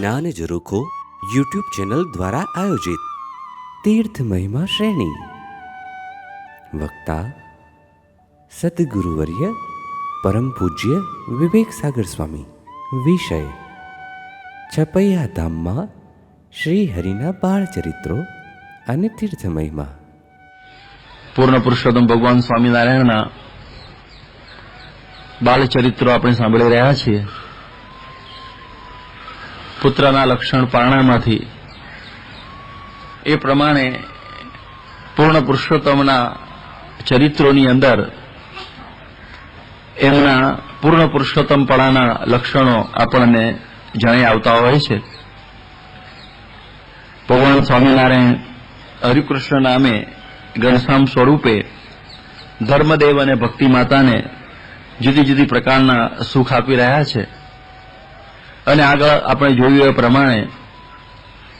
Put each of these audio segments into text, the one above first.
જ્ઞાન ઝરૂખો YouTube channel દ્વારા આયોજિત તીર્થ મહિમા શ્રેણી. વક્તા સદગુરુવર્ય પરમ પૂજ્ય વિવેક સાગર સ્વામી. વિષય છપૈયા ધામમાં શ્રી હરિના બાળ ચરિત્રો અને તીર્થ મહિમા પૂર્ણ પુરુષોત્તમ ભગવાન સ્વામિનારાયણના બાળચરિત્રો આપણે સાંભળી રહ્યા છીએ. પુત્રના લક્ષણ પારણામાંથી. એ પ્રમાણે પૂર્ણ પુરુષોત્તમના ચરિત્રોની અંદર એમના પૂર્ણ પુરુષોત્તમપણાના લક્ષણો આપણને જણાઈ આવતા હોય છે. ભગવાન સ્વામિનારાયણ હરિકૃષ્ણ નામે ઘનશ્યામ સ્વરૂપે ધર્મદેવ અને ભક્તિ માતાને જુદી જુદી પ્રકારના સુખ આપી રહ્યા છે. અને આગળ આપણે જોયું એ પ્રમાણે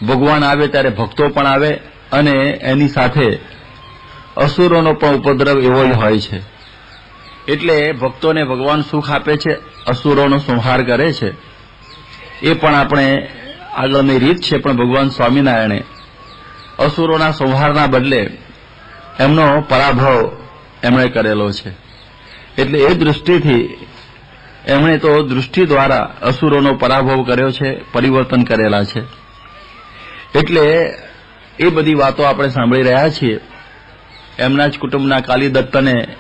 ભગવાન આવે ત્યારે ભક્તો પણ આવે અને એની સાથે અસુરોનો પણ ઉપદ્રવ એવો જ હોય છે. એટલે ભક્તોને ભગવાન સુખ આપે છે, અસુરોનો સંહાર કરે છે. એ પણ આપણે આગળની રીત છે, પણ ભગવાન સ્વામિનારાયણે અસુરોના સંહારના બદલે એમનો પરાભવ એમણે કરેલો છે. એટલે એ દૃષ્ટિથી એમણે તો દૃષ્ટિ દ્વારા અસુરોનો પરાભવ કર્યો છે, પરિવર્તન કરેલા છે. એટલે એ બધી વાતો આપણે સાંભળી રહ્યા છીએ. એમના જ કુટુંબના કાલીદત્તને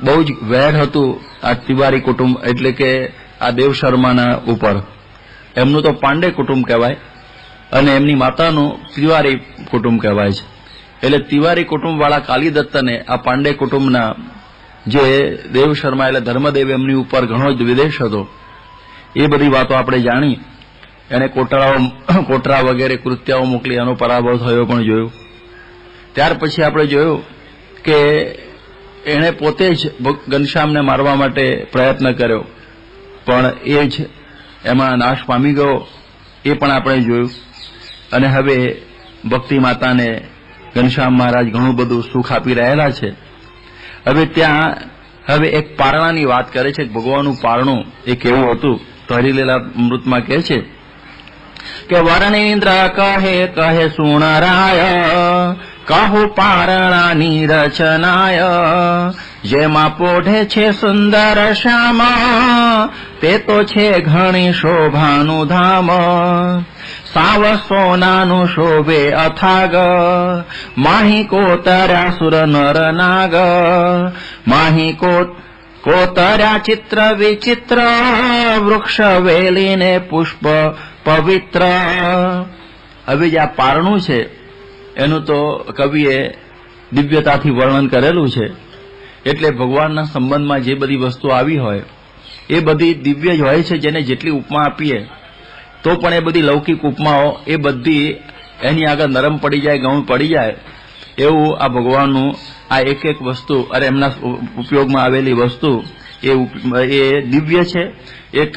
બહુ જ વેર હતું આ તિવારી કુટુંબ, એટલે કે આ દેવ શર્માના ઉપર. એમનું તો પાંડે કુટુંબ કહેવાય અને એમની માતાનું તિવારી કુટુંબ કહેવાય છે. એટલે તિવારી કુટુંબવાળા કાલીદત્તને આ પાંડે કુટુંબના જે દેવ શર્મા એટલે ધર્મદેવ એમની ઉપર ઘણો જ વિદેશ હતો. એ બધી વાતો આપણે જાણી. એને કોટરાઓ, કોટરા વગેરે કૃત્યાઓ મોકલી, એનો પરાભવ થયો પણ જોયો. ત્યાર પછી આપણે જોયું કે એણે પોતે જ ઘનશ્યામને મારવા માટે પ્રયત્ન કર્યો. પણ એ જ એમાં નાશ પામી ગયો. એ પણ આપણે જોયું. અને હવે ભક્તિ માતાને ઘનશ્યામ મહારાજ ઘણું બધું સુખ આપી રહેલા છે. હવે ત્યાં હવે એક પારણાની વાત કરે છે, ભગવાનનું પારણું એ કેવું હતું, તો હરિલીલા અમૃતમાં કહે છે કે વર્ણેન્દ્ર કહે કહે સુણરાય, કહો પારણાની રચનાય, જેમાં પોઢે છે સુંદર શ્યામ, તે તો છે ઘણી શોભાનું ધામ. સાવ સોનાનું શોભે અથાગ માહી કોતર્યા સુર નર નાગ માહી કોત કોતર્યા ચિત્ર વિચિત્ર વૃક્ષ વેલીને પુષ્પ પવિત્ર હવે જે આ પારણું છે, એનું તો કવિએ દિવ્યતાથી વર્ણન કરેલું છે. એટલે ભગવાનના સંબંધમાં જે બધી વસ્તુ આવી હોય, એ બધી દિવ્ય જ હોય છે જેને જેટલી ઉપમા આપીએ તો પણ એ બધી લૌકિક ઉપમાઓ એ બધી એની આગળ નરમ પડી જાય, ગૌણ પડી જાય, એવું આ ભગવાનનું આ એક એક વસ્તુ અરે એમના ઉપયોગમાં આવેલી વસ્તુ એ એ દિવ્ય છે, એક,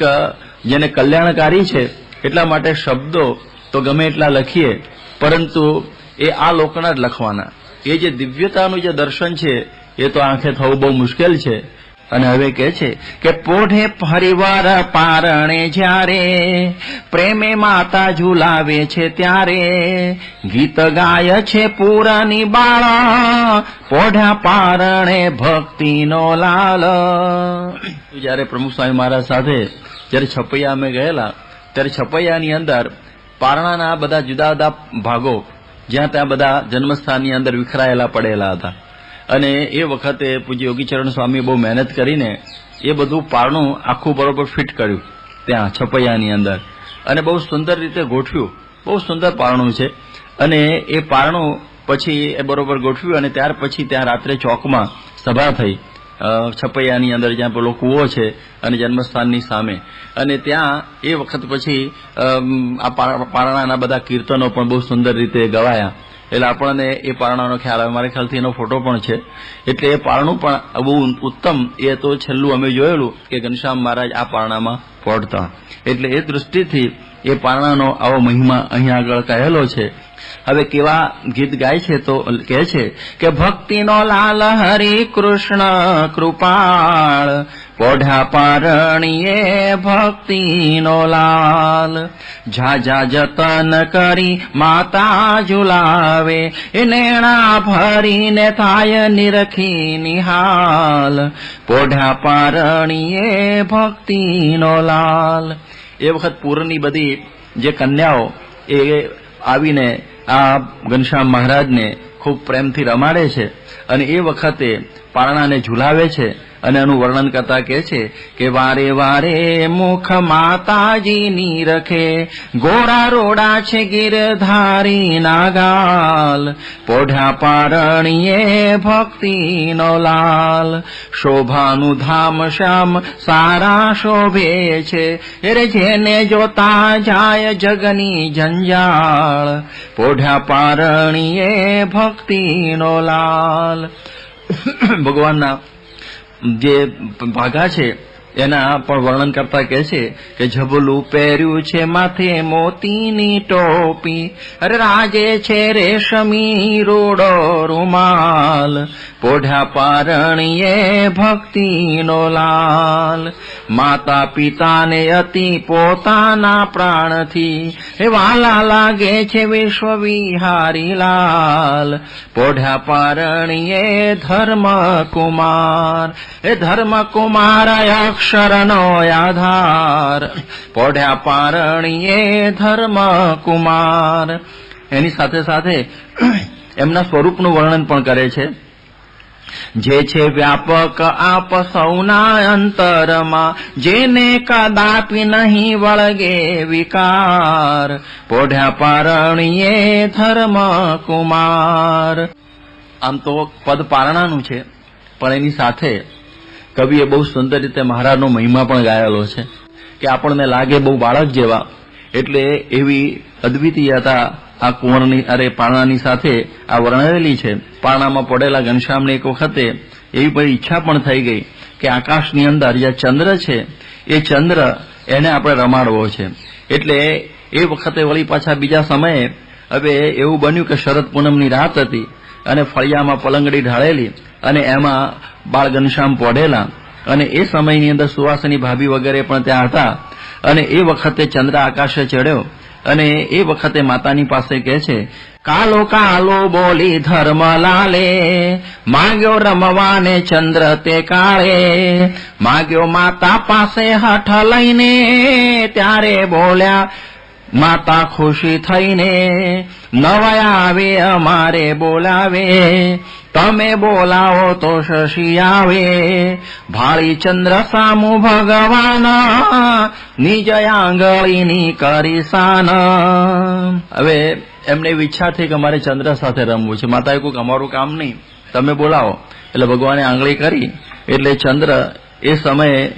જેને કલ્યાણકારી છે, એટલા માટે શબ્દો તો ગમે એટલા લખીએ, પરંતુ એ આ લોકના જ લખવાના. એ જે દિવ્યતાનું જે દર્શન છે, એ તો આંખે થવું બહુ મુશ્કેલ છે અને હવે કે છે કે પોઢે પરિવાર પારણે જ્યારે પ્રેમે માતા ઝુલાવે છે ત્યારે ગીત ગાય છે પૂરાની બાળા, પોઢા પારણે ભક્તિનો લાલ. જ્યારે પ્રમુખ સ્વામી મહારાજ સાથે જ્યારે છપૈયા અમે ગયેલા, ત્યારે છપૈયાની અંદર પારણાના બધા જુદા જુદા ભાગો, જ્યાં ત્યાં બધા જન્મસ્થાનની અંદર વિખરાયેલા પડેલા હતા. અને એ વખતે પૂજ્ય યોગીચરણ સ્વામી બહુ મહેનત કરીને એ બધું પારણું આખું બરોબર ફિટ કર્યું ત્યાં છપૈયાની અંદર. અને બહુ સુંદર રીતે ગોઠવ્યું. બહુ સુંદર પારણું છે. અને એ પારણું પછી એ બરોબર ગોઠવ્યું અને ત્યાર પછી ત્યાં રાત્રે ચોકમાં સભા થઈ. છપૈયાની અંદર જ્યાં પેલો કૂવો છે અને જન્મસ્થાનની સામે. અને ત્યાં એ વખત પછી આ પાર- પારણાના બધા કીર્તનો પણ બહુ સુંદર રીતે ગવાયા. એટલે આપણને એ પારણાનો ખ્યાલ આવે. મારા ખ્યાલથી એનો ફોટો પણ છે. એટલે એ પારણું પણ બહુ ઉત્તમ. એ તો છેલ્લું અમે જોયેલું કે ઘનશ્યામ મહારાજ આ પારણામાં પહોંચતા. એટલે એ દૃષ્ટિથી એ પારણાનો આવો મહિમા અહીંયા આગળ કહેલો છે. હવે કેવા ગીત ગાય છે તો કહે છે કે ભક્તિનો લાલ હરિ કૃષ્ણ કૃપાળ પોઢા પારણીએ ભક્તિનો લાલ. ઝાઝા જતન કરી માતા ઝુલાવે એ નેણા ભરીને થાય નિરખી નિહાલ પોઢા પારણીએ ભક્તિનો લાલ. એ વખત પૂરની બધી જે કન્યાઓ એ આવીને આ ઘનશ્યામ મહારાજને ખૂબ પ્રેમથી રમાડે છે અને એ વખતે પારણાને ઝુલાવે છે અને એનું વર્ણન કરતા કહે છે કે વારે વારે મુખ માતાજીની રખે ગોરા રોડા છે ગીરધારી નાગાલ. પોઢા પારણીએ ભક્તિનો લાલ. શોભાનું ધામ શ્યામ સારા શોભે છે. રે જેને જોતા જાય જગની જંજાળ પોઢા પારણીએ ભક્તિનો લાલ. ભગવાનના જે ભાગા છે એના પણ વર્ણન કરતા કહે છે કે ઝબલું પહેર્યું છે માથે મોતીની ટોપી. અરે રાજે છે રેશમી રોડો રૂમાલ. પોઢા પારણીએ ભક્તિનો લાલ. માતા પિતાને અતિ પોતાના પ્રાણથી. એ વાલા લાગે છે વિશ્વ વિહારી લાલ. પોઢા પારણીએ ધર્મ કુમાર એ ધર્મ કુમાર અક્ષરનો આધાર પોઢા પારણીએ ધર્મ કુમાર એની સાથે સાથે એમના સ્વરૂપનું વર્ણન પણ કરે છે. જે છે વ્યાપક આપ સૌના અંતરમાં, જેને કદાપી નહીં વળગે વિકાર. પોઢ્યા પારણીએ ધર્મ કુમાર આમ તો પદ પારણાનું છે, પણ એની સાથે કવિએ બહુ સુંદર રીતે મહારાજનો મહિમા પણ ગાયેલો છે કે આપણને લાગે બહુ બાળક જેવા, એટલે એવી અદ્વિતીયતા આ કુંવરની, અરે પાણાની સાથે આ વર્ણવેલી છે. પાણામાં પડેલા ઘનશ્યામને એક વખતે એવી બધી ઈચ્છા પણ થઈ ગઈ કે આકાશની અંદર જે ચંદ્ર છે, એ ચંદ્ર એને આપણે રમાડવો છે. એટલે એ વખતે વળી પાછા બીજા સમયે હવે એવું બન્યું કે શરદ પૂનમની રાત હતી. અને ફળિયામાં પલંગડી ઢાળેલી અને એમાં બાળ ઘનશ્યામ પોઢેલા અને એ સમયની અંદર સુવાસની ભાભી વગેરે પણ ત્યાં હતા. અને એ વખતે ચંદ્ર આકાશે ચડ્યો અને એ વખતે માતાની પાસે કહે છે, કાલો કાલો બોલી ધર્મ લાલે, માગ્યો રમવાને ચંદ્ર તે કાળે, માગ્યો માતા પાસે હઠ લઈને, ત્યારે બોલ્યા માતા ખુશી થઈને નવાયા આવે અમારે બોલાવે. તમે બોલાવો તો શશી આવે. ભાળી ચંદ્ર સામુ ભગવાન, નિજ આંગળીની કરી સાન હવે એમને એવી ઈચ્છા થઈ કે અમારે ચંદ્ર સાથે રમવું છે. માતાએ કોઈક અમારું કામ નહીં. તમે બોલાવો. એટલે ભગવાને આંગળી કરી. એટલે ચંદ્ર એ સમયે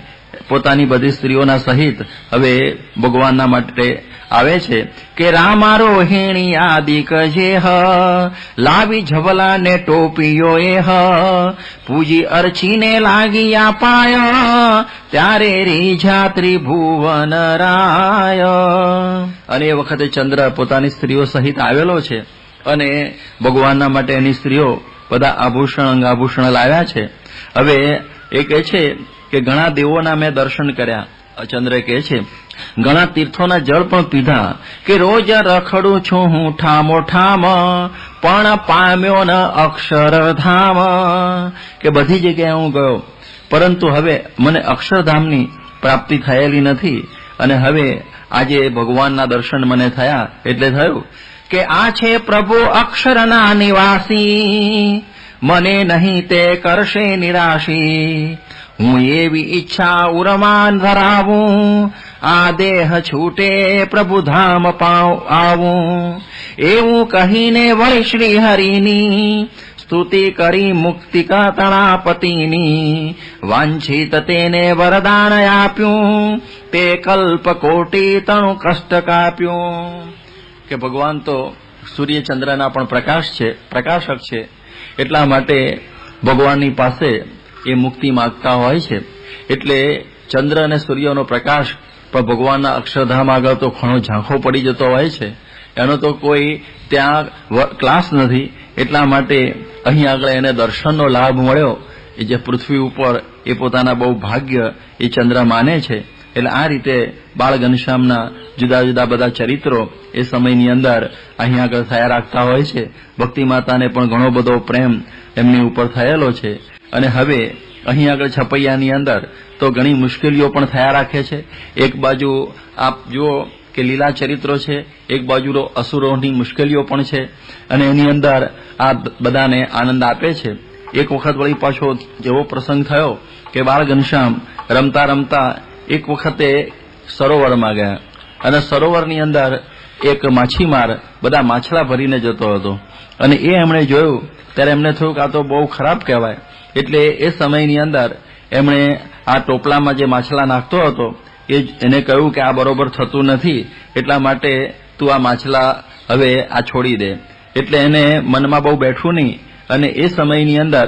પોતાની બધી સ્ત્રીઓના સહિત હવે ભગવાનના માટે આવે છે કે રામારોહિણી આદિક જે હ, લાવી જવલા ને ટોપીઓ એ હ, પૂજી અર્ચીને લાગી પાય, ત્યારે રીઝા ત્રિભુવન રાય. અને એ વખતે ચંદ્ર પોતાની સ્ત્રીઓ સહિત આવેલો છે અને ભગવાનના માટે એની સ્ત્રીઓ બધા આભૂષણ, અંગાભૂષણ લાવ્યા છે. હવે એ કહે છે કે ઘણા દેવોના મેં દર્શન કર્યા. ચંદ્ર કહે છે ઘણા તીર્થોના જળ પણ પીધા કે રોજ રખડું છું હું ઠામો ઠામ, પણ પામ્યો ન અક્ષરધામ. કે બધી જગ્યાએ હું ગયો. પરંતુ હવે મને અક્ષરધામની પ્રાપ્તિ થયેલી નથી અને હવે આજે ભગવાનના દર્શન મને થયા એટલે થયું કે આ છે પ્રભુ અક્ષરના નિવાસી. મને નહીં તે કરશે નિરાશી. હું એવી ઈચ્છા ઉરમાન ધરાવું આ દેહ છૂટે પ્રભુ ધામ પાવ આવું. એવું કહીને વળી શ્રી હરિની સ્તુતિ કરી મુક્તિકા તણાપતિની વાંછિત તેને વરદાન આપ્યું, તે કલ્પ કોટી તણું કષ્ટ કાપ્યું. કે ભગવાન તો સૂર્યચંદ્રના પણ પ્રકાશ છે, પ્રકાશક છે. એટલા માટે ભગવાનની પાસે એ મુક્તિ માગતા હોય છે. એટલે ચંદ્ર અને સૂર્યનો પ્રકાશ પણ ભગવાનના અક્ષરધામ આગળ તો ઘણો ઝાંખો પડી જતો હોય છે. એનો તો કોઈ ત્યાં ક્લાસ નથી. એટલા માટે અહીં આગળ એને દર્શનનો લાભ મળ્યો એ જે પૃથ્વી ઉપર એ પોતાના બહુ ભાગ્ય એ ચંદ્ર માને છે. એટલે આ રીતે બાળ ઘનશ્યામના જુદા જુદા બધા ચરિત્રો એ સમયની અંદર અહીં આગળ થયા રાખતા હોય છે. ભક્તિ માતાને પણ ઘણો બધો પ્રેમ એમની ઉપર થયેલો છે. અને હવે અહીં આગળ છપૈયાની અંદર તો ઘણી મુશ્કેલીઓ પણ થયા રાખે છે. એક બાજુ આપ જુઓ કે લીલા ચરિત્રો છે, એક બાજુ અસુરોની મુશ્કેલીઓ પણ છે અને એની અંદર આ બધાને આનંદ આપે છે. એક વખત વળી પાછો જેવો પ્રસંગ થયો કે બાળ ઘનશ્યામ રમતા રમતા એક વખતે સરોવરમાં ગયા અને સરોવરની અંદર એક માછીમાર બધા માછલા ભરીને જતો હતો અને એ એમણે જોયું, ત્યારે એમને થયું કે આ તો બહુ ખરાબ કહેવાય. એટલે એ સમયની અંદર એમણે આ ટોપલામાં જે માછલા નાખતો હતો, એ એને કહ્યું કે આ બરોબર થતું નથી, એટલા માટે તું આ માછલા હવે આ છોડી દે. એટલે એને મનમાં બહુ બેઠું નહીં. અને એ સમયની અંદર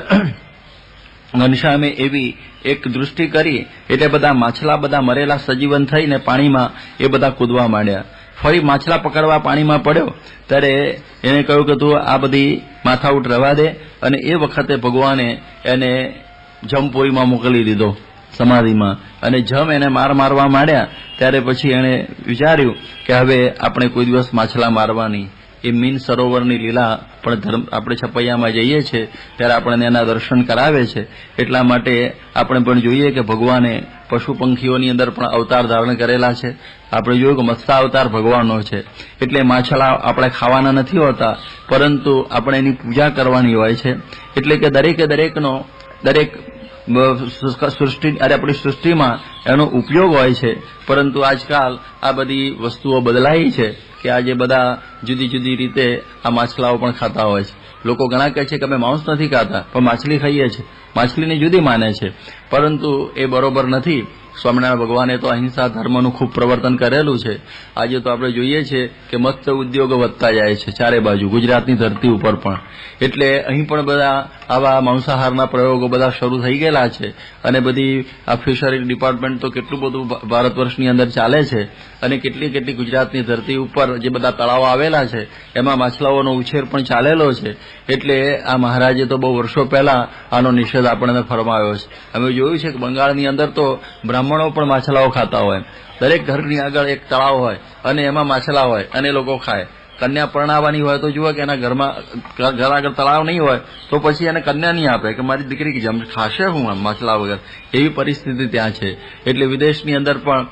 ઘનશ્યામે એવી એક દૃષ્ટિ કરી, એટલે બધા માછલા બધા મરેલા સજીવન થઈને પાણીમાં એ બધા કૂદવા માંડ્યા. ફરી માછલા પકડવા પાણીમાં પડ્યો, ત્યારે એને કહ્યું કે તું આ બધી માથાઉટ રવા દે. અને એ વખતે ભગવાને એને જમપુરીમાં મોકલી દીધો સમાધિમાં. અને જમ એને માર મારવા માંડ્યા, ત્યારે પછી એણે વિચાર્યું કે હવે આપણે કોઈ દિવસ માછલા મારવાની. એ મીન સરોવરની લીલા પણ ધર્મ, આપણે છપૈયામાં જઈએ છીએ, ત્યારે આપણને એના દર્શન કરાવે છે. એટલા માટે આપણે પણ જોઈએ કે ભગવાને પશુ પંખીઓની અંદર પણ અવતાર ધારણ કરેલા છે. આપણે જોયું કે મત્સ્ય અવતાર ભગવાનનો છે. એટલે માછલા આપણે ખાવાના નથી હોતા, પરંતુ આપણે એની પૂજા કરવાની હોય છે. એટલે કે દરેકે દરેકનો, દરેક સૃષ્ટિ અરે આપણી સૃષ્ટિમાં એનો ઉપયોગ હોય છે. પરંતુ આજકાલ આ બધી વસ્તુઓ બદલાઈ છે કે આજે બધા જુદી જુદી રીતે આ માછલાઓ પણ ખાતા હોય છે. લોકો ઘણા કહે છે કે અમે માંસ નથી ખાતા, પણ માછલી ખાઈએ છીએ માછલીને જુદી માને છે. પરંતુ એ બરોબર નથી. સ્વામિનારાયણ ભગવાને તો અહિંસા ધર્મનું ખૂબ પ્રવર્તન કરેલું છે. આજે તો આપણે જોઈએ છીએ કે મત્સ્ય ઉદ્યોગો વધતા જાય છે ચારે બાજુ, ગુજરાતની ધરતી ઉપર પણ. એટલે અહીં પણ બધા આવા માંસાહારના પ્રયોગો બધા શરૂ થઈ ગયેલા છે. અને બધી આ ફિશરી ડિપાર્ટમેન્ટ તો કેટલું બધું ભારત વર્ષની અંદર ચાલે છે. અને કેટલી કેટલી ગુજરાતની ધરતી ઉપર જે બધા તળાવો આવેલા છે, એમાં માછલાઓનો ઉછેર પણ ચાલેલો છે. એટલે આ મહારાજે તો બહુ વર્ષો પહેલા આનો નિષેધ આપણને ફરમાવ્યો છે. અમે જોયું છે કે બંગાળની અંદર તો બ્રાહ્મણો પણ માછલાઓ ખાતા હોય. દરેક ઘરની આગળ એક તળાવ હોય અને એમાં માછલા હોય અને લોકો ખાય. કન્યા પરણાવવાની હોય તો જુઓ કે એના ઘરમાં, ઘર આગળ તળાવ નહીં હોય તો પછી એને કન્યા નહીં આપે કે મારી દીકરી જમ ખાશે હું માછલા વગર. એવી પરિસ્થિતિ ત્યાં છે. એટલે વિદેશની અંદર પણ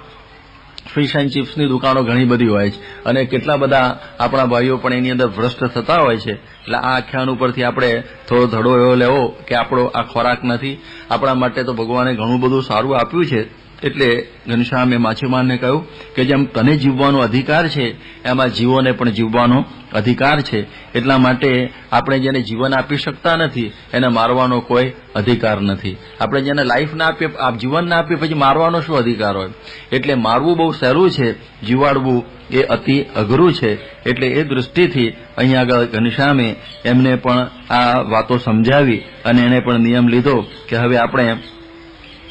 ફિશ એન્ડ ચિપ્સની દુકાનો ઘણી બધી હોય છે. અને કેટલા બધા આપણા ભાઈઓ પણ એની અંદર ભ્રષ્ટ થતા હોય છે. એટલે આ આખ્યાન ઉપરથી આપણે થોડો ધડો એવો લેવો કે આપણો આ ખોરાક નથી. આપણા માટે તો ભગવાને ઘણું બધું સારું આપ્યું છે. એટલે ઘનશ્યામે માછીમારને કહ્યું કે જેમ તને જીવવાનો અધિકાર છે, એમાં જીવોને પણ જીવવાનો અધિકાર છે. એટલા માટે આપણે જેને જીવન આપી શકતા નથી, એને મારવાનો કોઈ અધિકાર નથી. આપણે જેને લાઈફ ના આપીએ જીવન ના આપીએ, પછી મારવાનો શું અધિકાર હોય? એટલે મારવું બહુ સહેલું છે, જીવાડવું એ અતિ અઘરું છે. એટલે એ દૃષ્ટિથી અહીંયા આગળ ઘનશ્યામે એમને પણ આ વાતો સમજાવી અને એને પણ નિયમ લીધો કે હવે આપણે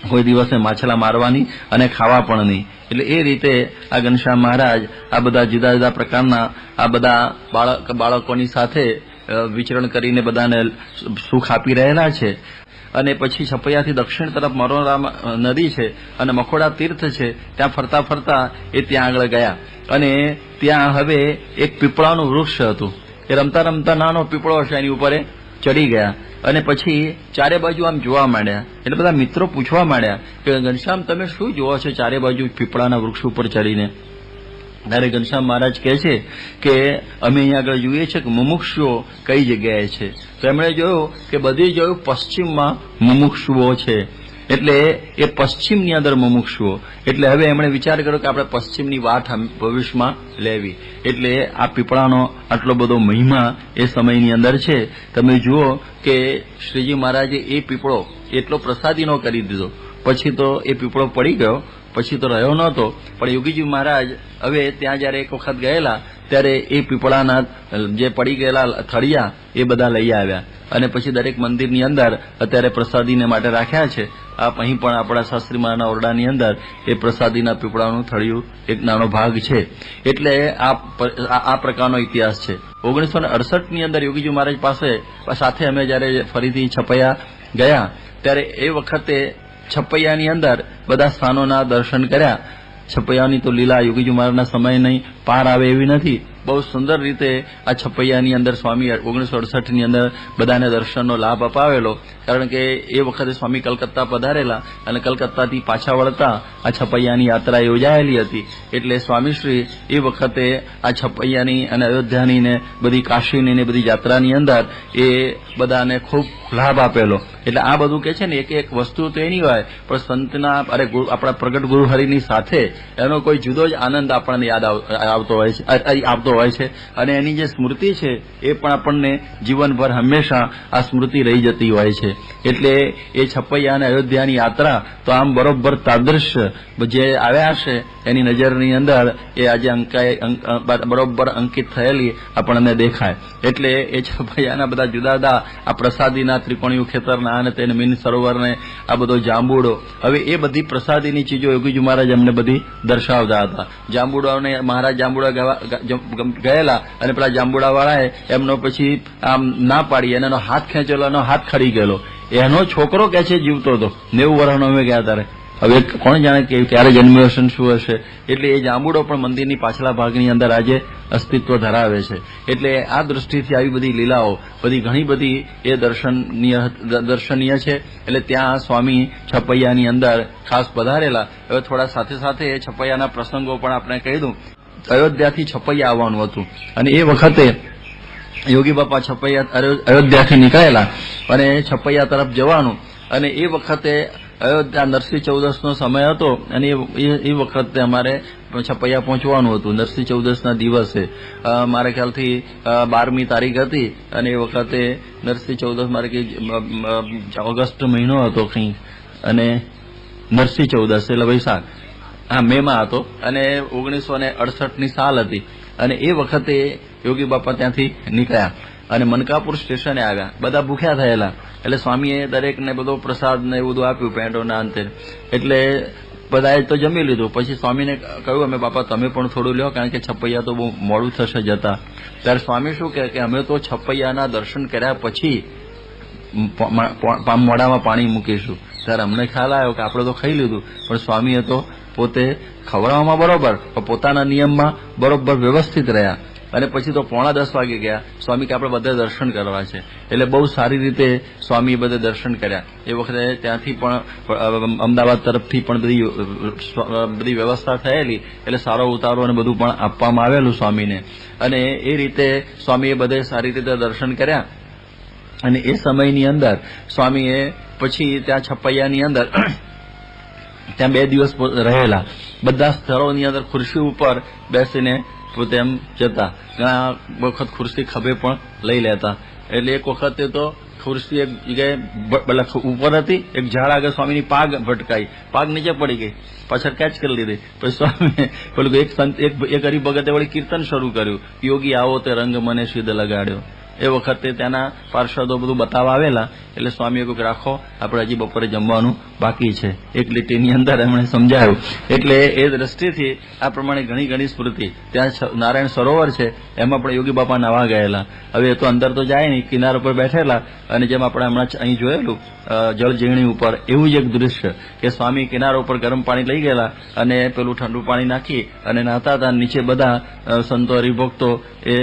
કોઈ દિવસે માછલા મારવાની અને ખાવા પણ નહીં. એટલે એ રીતે આ ઘનશ્યામ મહારાજ આ બધા જુદા જુદા પ્રકારના આ બધા બાળક બાળકોની સાથે વિચરણ કરીને બધાને સુખ આપી રહેલા છે. અને પછી છપૈયાથી દક્ષિણ તરફ મરોરામ નદી છે અને મખોડા તીર્થ છે, ત્યાં ફરતા ફરતા એ ત્યાં આગળ ગયા. અને ત્યાં હવે એક પીપળાનું વૃક્ષ હતું. એ રમતા રમતા નાનો પીપળો હશે એની ઉપર ચડી ગયા. અને પછી ચારે બાજુ આમ જોવા માંડ્યા. એટલે બધા મિત્રો પૂછવા માંડ્યા કે, ઘનશ્યામ, તમે શું જોવો છો ચારે બાજુ પીપળાના વૃક્ષ ઉપર ચડીને? ત્યારે ઘનશ્યામ મહારાજ કહે છે કે, અમે અહીંયા આગળ જોઈએ છીએ કે મુમુક્ષુઓ કઈ જગ્યાએ છે? તો એમણે જોયું કે બધી જોયું પશ્ચિમમાં મુમુક્ષુઓ છે. એટલે એ પશ્ચિમની અંદર મુમુક્ષુઓ. એટલે હવે એમણે વિચાર કર્યો કે આપણે પશ્ચિમની વાત ભવિષ્યમાં લેવી. એટલે આ પીપળાનો આટલો બધો મહિમા એ સમયની અંદર છે. તમે જુઓ કે શ્રીજી મહારાજે એ પીપળો એટલો પ્રસાદીનો કરી દીધો. પછી તો એ પીપળો પડી ગયો. પછી તો રહ્યો નહોતો. પણ યોગીજી મહારાજ હવે ત્યાં જ્યારે એક વખત ગયેલા, ત્યારે એ પીપળાના જે પડી ગયેલા થળિયા, એ બધા લઈ આવ્યા. અને પછી દરેક મંદિરની અંદર અત્યારે પ્રસાદીને માટે રાખ્યા છે. આપ અહીં પણ આપણા શાસ્ત્રી માના ઓરડાની અંદર એ પ્રસાદીના પીપળાનું થળિયું, એક નાનો ભાગ છે. એટલે આ પ્રકારનો ઇતિહાસ છે. ઓગણીસો અડસઠની અંદર યોગીજી મહારાજ પાસે, સાથે અમે જ્યારે ફરીથી છપાયા ગયા, ત્યારે એ વખતે છપૈયાની અંદર બધા સ્થાનોના દર્શન કર્યા. છપૈયાની તો લીલા યોગીજી મહારાજના સમય નહીં, પાર આવે એવી નથી. બહુ સુંદર રીતે આ છપૈયાની અંદર સ્વામી ઓગણીસો અડસઠની અંદર બધાને દર્શનનો લાભ અપાવેલો. કારણ કે એ વખતે સ્વામી કલકત્તા પધારેલા અને કલકત્તાથી પાછા વળતા આ છપૈયાની યાત્રા યોજાયેલી હતી. એટલે સ્વામીશ્રી એ વખતે આ છપૈયાની અને અયોધ્યાની ને બધી કાશીની ને બધી યાત્રાની અંદર એ બધાને ખૂબ લાભ આપેલો. એટલે આ બધું કે છે ને એક એક વસ્તુ તો એની હોય, પણ સંતના અરે આપણા પ્રગટ ગુરુહરિની સાથે એનો કોઈ જુદો જ આનંદ આપણને યાદ આવતો હોય છે આવતો હોય છે અને એની જે સ્મૃતિ છે એ પણ આપણને જીવનભર હંમેશા આ સ્મૃતિ રહી જતી હોય છે. એટલે એ છપૈયા અને અયોધ્યાની યાત્રા તો આમ બરોબર તાદૃશ્ય જે આવ્યા છે એની નજરની અંદર એ આજે બરોબર અંકિત થયેલી આપણને દેખાય. એટલે એ છપૈયાના બધા જુદા જુદા આ પ્રસાદીના ત્રિકોણીયું ખેતરના અને તેને મીન સરોવરને આ બધો જાંબુડો. હવે એ બધી પ્રસાદીની ચીજો યોગીજી મહારાજ અમને બધી દર્શાવતા હતા. જાંબુડાઓને મહારાજ જાંબુડા ગયેલા અને પેલા જાંબુડા વાળાએ એમનો પછી આમ ના પાડી અને એનો હાથ ખેંચેલો, એનો હાથ ખરી ગયેલો. એનો છોકરો કે છે જીવતો હતો નેવું વર્ષનો અમે ગયા ત્યારે. હવે કોણ જાણે કે ક્યારે જન્મ્યો શું હશે? એટલે એ જાંબુડો પણ મંદિરની પાછલા ભાગની અંદર આજે અસ્તિત્વ ધરાવે છે. એટલે આ દૃષ્ટિથી આવી બધી લીલાઓ, બધી ઘણી બધી એ દર્શનીય દર્શનીય છે. એટલે ત્યાં સ્વામી છપૈયાની અંદર ખાસ પધારેલા. હવે થોડા સાથે સાથે એ છપૈયાના પ્રસંગો પણ આપણે કહી દઉં. અયોધ્યાથી છપૈયા આવવાનું હતું. અને એ વખતે યોગી બાપા છપૈયા અયોધ્યાથી નીકળેલા. અને છપૈયા તરફ જવાનું. અને એ વખતે અયોધ્યા નરસિંહ ચૌદસનો સમય હતો. અને એ- વખતે અમારે છપૈયા પહોંચવાનું હતું. નરસિંહ ચૌદસના દિવસે. મારા ખ્યાલથી બારમી તારીખ હતી. અને એ વખતે નરસિંહ ચૌદસ મારે કે ઓગસ્ટ મહિનો હતો કંઈ અને નરસિંહ ચૌદસ એટલે વૈશાખ. હા મેમાં હતો અને ઓગણીસો ને અડસઠની સાલ હતી. અને એ વખતે યોગી બાપા ત્યાંથી નીકળ્યા અને મનકાપુર સ્ટેશને આવ્યા. બધા ભૂખ્યા થયેલા. એટલે સ્વામીએ દરેકને બધો પ્રસાદ ને એવું બધું આપ્યું પેન્ટોના અંતે. એટલે બધાએ તો જમી લીધું. પછી સ્વામીને કહ્યું, અમે બાપા, તમે પણ થોડું લ્યો, કારણ કે છપૈયા તો બહુ મોડું થશે જતા. ત્યારે સ્વામી શું કહે કે, અમે તો છપૈયાના દર્શન કર્યા પછી મોઢામાં પાણી મૂકીશું. ત્યારે અમને ખ્યાલ આવ્યો કે આપણે તો ખાઈ લીધું. પણ સ્વામીએ તો પોતે ખવડાવવામાં બરોબર, પણ પોતાના નિયમમાં બરોબર વ્યવસ્થિત રહ્યા. અને પછી તો પોણા દસ વાગે ગયા. સ્વામી કે આપણે બધે દર્શન કરવા છે. એટલે બહુ સારી રીતે સ્વામીએ બધે દર્શન કર્યા. એ વખતે ત્યાંથી પણ અમદાવાદ તરફથી પણ બધી બધી વ્યવસ્થા થયેલી. એટલે સારો ઉતારો અને બધું પણ આપવામાં આવેલું સ્વામીને. અને એ રીતે સ્વામીએ બધે સારી રીતે દર્શન કર્યા. અને એ સમયની અંદર સ્વામીએ પછી ત્યાં છપૈયાની અંદર ત્યાં બે દિવસ રહેલા. બધા સ્થળોની અંદર ખુરશી ઉપર બેસીને પોતે એમ જતા. ઘણા વખત ખુરશી ખભે પણ લઈ લેતા. એટલે એક વખતે તો ખુરશી એક જગ્યાએ ઉપર હતી, એક ઝાડ આગળ સ્વામીની પાગ ભટકાઈ. પાગ નીચે પડી ગઈ. પાછળ કેચ કરી લીધી. પછી સ્વામી પેલું એક સંત એક હરિભગતે વળી કીર્તન શરૂ કર્યું. યોગી આવો તે રંગ મને સિદ્ધ લગાડ્યો. એ વખતે ત્યાંના પાર્ષદો બધું બતાવવા આવેલા. એટલે સ્વામીએ કહ્યું કે રાખો, આપણે હજી બપોરે જમવાનું બાકી છે. એક લીટીની અંદર એમણે સમજાયું. એટલે એ દ્રષ્ટિથી આ પ્રમાણે ઘણી ઘણી સ્મૃતિ. ત્યાં નારાયણ સરોવર છે, એમાં પણ યોગી બાપા નાવા ગયેલા. હવે એ તો અંદર તો જાય નહીં, કિનારા પર બેઠેલા. અને જેમ આપણે હમણાં અહીં જોયેલું જળઝીણી ઉપર, એવું જ એક દૃશ્ય કે સ્વામી કિનારા ઉપર ગરમ પાણી લઈ ગયેલા અને પેલું ઠંડુ પાણી નાખી અને નાતા હતા નીચે બધા સંતો હરિભક્તો એ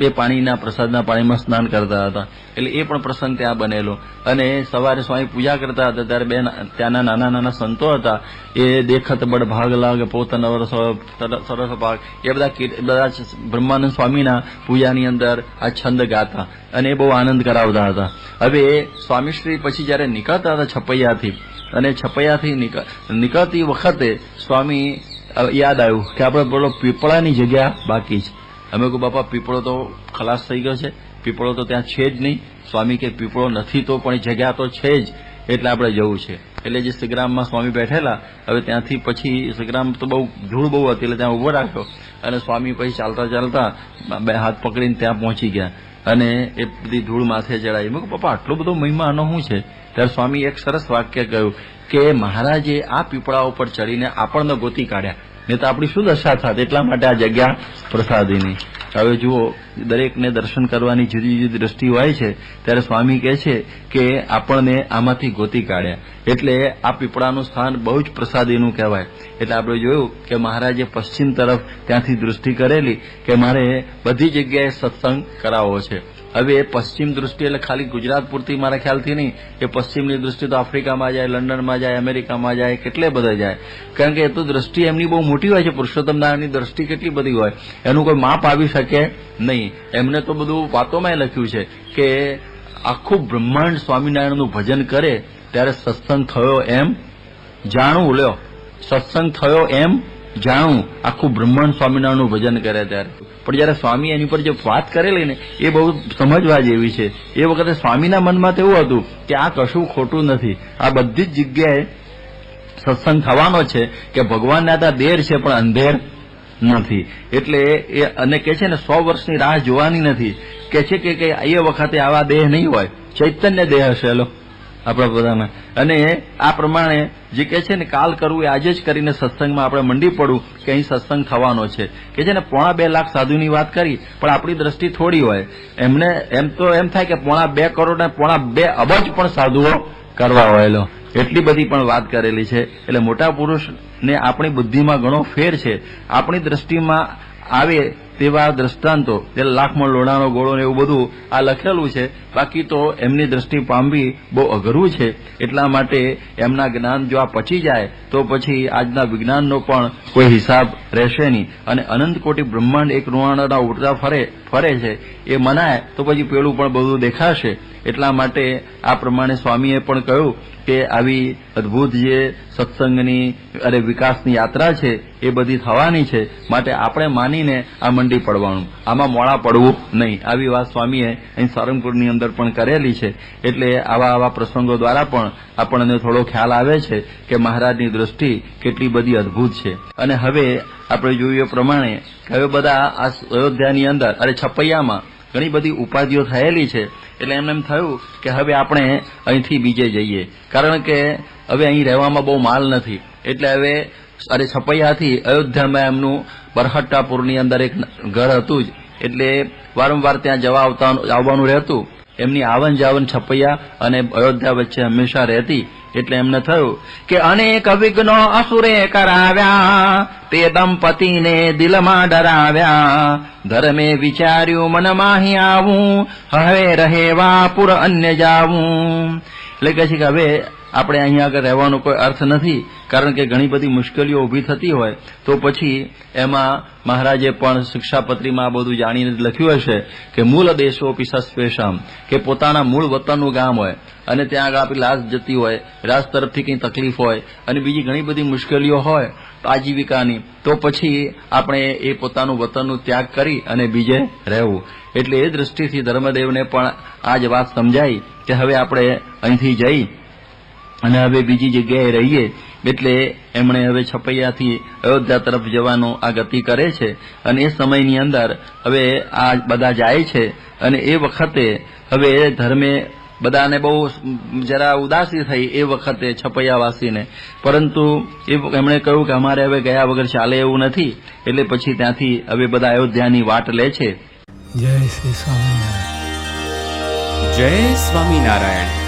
એ પાણીના પ્રસાદના પાણીમાં સ્નાન કરતા હતા. એટલે એ પણ પ્રસંગ ત્યાં બનેલો. અને સવારે સ્વામી પૂજા કરતા હતા, ત્યારે બે ત્યાંના નાના નાના સંતો હતા. એ દેખત બળ, ભાગ લાગ પોતાના વરસ સરસ ભાગ, એ બધા બધા બ્રહ્માનંદ સ્વામીના પૂજાની અંદર આ છંદ ગાતા અને એ બહુ આનંદ કરાવતા હતા. હવે સ્વામીશ્રી પછી જયારે નીકળતા હતા છપૈયાથી, અને છપૈયાથી નીકળતી વખતે સ્વામી યાદ આવ્યું કે આપણે બોલો પીપળાની જગ્યા બાકી છે. અમે કહું બાપા, પીપળો તો ખલાસ થઈ ગયો છે. પીપળો તો ત્યાં છે જ નહીં. સ્વામી કે પીપળો નથી તો પણ જગ્યા તો છે જ. એટલે આપણે જવું છે. એટલે જે સગ્રામમાં સ્વામી બેઠેલા, હવે ત્યાંથી પછી સગ્રામ તો બહુ ધૂળ બહુ હતી, એટલે ત્યાં ઊભો રાખ્યો. અને સ્વામી પછી ચાલતા ચાલતા બે હાથ પકડીને ત્યાં પહોંચી ગયા. અને એ બધી ધૂળ માથે ચડાવી. મેં પપ્પા આટલો બધો મહિમા આનો શું છે? ત્યારે સ્વામી એક સરસ વાક્ય કહ્યું કે, મહારાજે આ પીપળા ઉપર ચડીને આપણને ગોતી કાઢ્યા. નહીં તો આપણી શું દશા થાત? એટલા માટે આ જગ્યા પ્રસાદીની. હવે જુઓ, દરેકને દર્શન કરવાની જુદી જુદી દ્રષ્ટિ હોય છે. ત્યારે સ્વામી કહે છે કે આપણને આમાંથી ગોતી કાઢ્યા. એટલે આ પીપળાનું સ્થાન બહુ જ પ્રસાદીનું કહેવાય. એટલે આપણે જોયું કે મહારાજે પશ્ચિમ તરફ ત્યાંથી દૃષ્ટિ કરેલી કે મારે બધી જગ્યાએ સત્સંગ કરાવવો છે. હવે પશ્ચિમ દૃષ્ટિ એટલે ખાલી ગુજરાત પૂરતી મારા ખ્યાલથી નહીં, એ પશ્ચિમની દૃષ્ટિ તો આફ્રિકામાં જાય, લંડનમાં જાય, અમેરિકામાં જાય, કેટલે બધા જાય. કારણ કે એ તો દૃષ્ટિ એમની બહુ મોટી હોય છે, પુરુષોત્તમ નારાયણની દૃષ્ટિ કેટલી બધી હોય. એનું કોઈ માપ આવી શકે નહીં. એમને તો બધું વાતોમાં લખ્યું છે કે આખું બ્રહ્માંડ સ્વામિનારાયણનું ભજન કરે ત્યારે સત્સંગ થયો એમ જાણવું. લ્યો, સત્સંગ થયો એમ જાણવું. આખું બ્રહ્માંડ સ્વામિનારાયણનું ભજન કરે ત્યારે. પણ જયારે સ્વામી એની પર જે વાત કરેલી ને, એ બહુ સમજવા જેવી છે. એ વખતે સ્વામીના મનમાં તો એવું હતું કે આ કશું ખોટું નથી. આ બધી જ જગ્યાએ સત્સંગ થવાનો છે કે ભગવાનના ત્યાં દેર છે, પણ અંધેર નથી. એટલે એ, અને કે છે ને, સો વર્ષની રાહ જોવાની નથી. કે છે કે કે એ વખતે આવા દેહ નહીં હોય. ચૈતન્ય દેહ હશે લો આપણા બધાના અને આ પ્રમાણે જે કે છે ને, કાલ કરવું એ આજે જ કરીને સત્સંગમાં આપણે મંડી પડવું કે અહીં સત્સંગ થવાનો છે. કે છે ને, પોણા બે લાખ સાધુની વાત કરી, પણ આપણી દ્રષ્ટિ થોડી હોય. એમને એમ તો એમ થાય કે પોણા બે કરોડ ને પોણા બે અબજ પણ સાધુઓ કરવા હોયલો એટલી બધી પણ વાત કરેલી છે. એટલે મોટા પુરુષને આપણી બુદ્ધિમાં ઘણો ફેર છે. આપણી દ્રષ્ટિમાં આવે તેવા દ્રષ્ટાંતો, જે લાખમાં લોણાનો ગોળો ને એવું બધું આ લખેલું છે, બાકી તો એમની દ્રષ્ટિ પામવી બહુ અઘરું છે. એટલા માટે એમના જ્ઞાન જો આ પચી જાય, તો પછી આજના વિજ્ઞાનનો પણ કોઈ હિસાબ રહેશે નહીં. અને અનંત કોટી બ્રહ્માંડ એક રૂવાણાના ઉડતા ફરે ફરે છે. એ મનાય, તો પછી પેલું પણ બધું દેખાશે. એટલા માટે આ પ્રમાણે સ્વામીએ પણ કહ્યું કે આવી અદ્ભુત જે સત્સંગની અને વિકાસની યાત્રા છે, એ બધી થવાની છે. માટે આપણે માનીને આ મંડી પડવાનું. આમાં મોડા પડવું નહીં. આવી વાત સ્વામીએ અહીં સારંગપુરની અંદર પણ કરેલી છે. એટલે આવા આવા પ્રસંગો દ્વારા પણ આપણને થોડો ખ્યાલ આવે છે કે મહારાજની દ્રષ્ટિ કેટલી બધી અદ્ભુત છે. અને હવે આપણે જોયું એ પ્રમાણે હવે બધા આ અયોધ્યાની અંદર અરે છપૈયામાં ઘણી બધી ઉપાધિઓ થયેલી છે. એટલે એમને એમ થયું કે હવે આપણે અહીંથી બીજે જઈએ. કારણ કે હવે અહીં રહેવામાં બહુ માલ નથી. એટલે હવે અરે છપૈયાથી અયોધ્યામાં એમનું બરહટ્ટાપુરની અંદર એક ઘર હતું જ. એટલે વારંવાર ત્યાં જવા આવતા આવવાનું રહેતું. એમની આવન જાવન છપૈયા અને અયોધ્યા વચ્ચે હંમેશા રહેતી. એટલે એમને થયું કે અનેક વિઘ્નો અસુરે કરાવ્યા, તે દંપતીને દિલમાં ડરાવ્યા. ધર્મે વિચાર્યું મનમાં આવું, હવે રહેવા પુર અન્ય જાવું એટલે કહે છે કે હવે આપણે અહીંયા આગળ રહેવાનો કોઈ અર્થ નથી, કારણ કે ઘણી બધી મુશ્કેલીઓ ઊભી થતી હોય, તો પછી એમાં મહારાજે પણ શિક્ષાપત્રીમાં આ બધું જાણીને લખ્યું હશે કે મૂળ દેશો પિસસ્પેશમ કે પોતાના મૂળ વતનનું ગામ હોય, અને ત્યાં આગળ આપણી લાશ જતી હોય, રાજ તરફથી કંઈ તકલીફ હોય, અને બીજી ઘણી બધી મુશ્કેલીઓ હોય આજીવિકાની, તો પછી આપણે એ પોતાનું વતનનું ત્યાગ કરી અને બીજે રહેવું. એટલે એ દ્રષ્ટિથી ધર્મદેવને પણ આ જ વાત સમજાઈ કે હવે આપણે અહીંથી જઈ અને હવે બીજી જગ્યાએ રહીએ એટલે એમણે હવે છપૈયાથી અયોધ્યા તરફ જવાનો આ ગતિ કરે છે અને એ સમયની અંદર હવે આ બધા જાય છે અને એ વખતે હવે ધર્મે બધાને બહુ જરા ઉદાસી થઈ એ વખતે છપૈયાવાસીને. પરંતુ એ એમણે કહ્યું કે અમારે હવે ગયા વગર ચાલે એવું નથી એટલે પછી ત્યાંથી હવે બધા અયોધ્યાની વાટ લે છે. જય શ્રી સ્વામિનારાયણ. જય સ્વામિનારાયણ.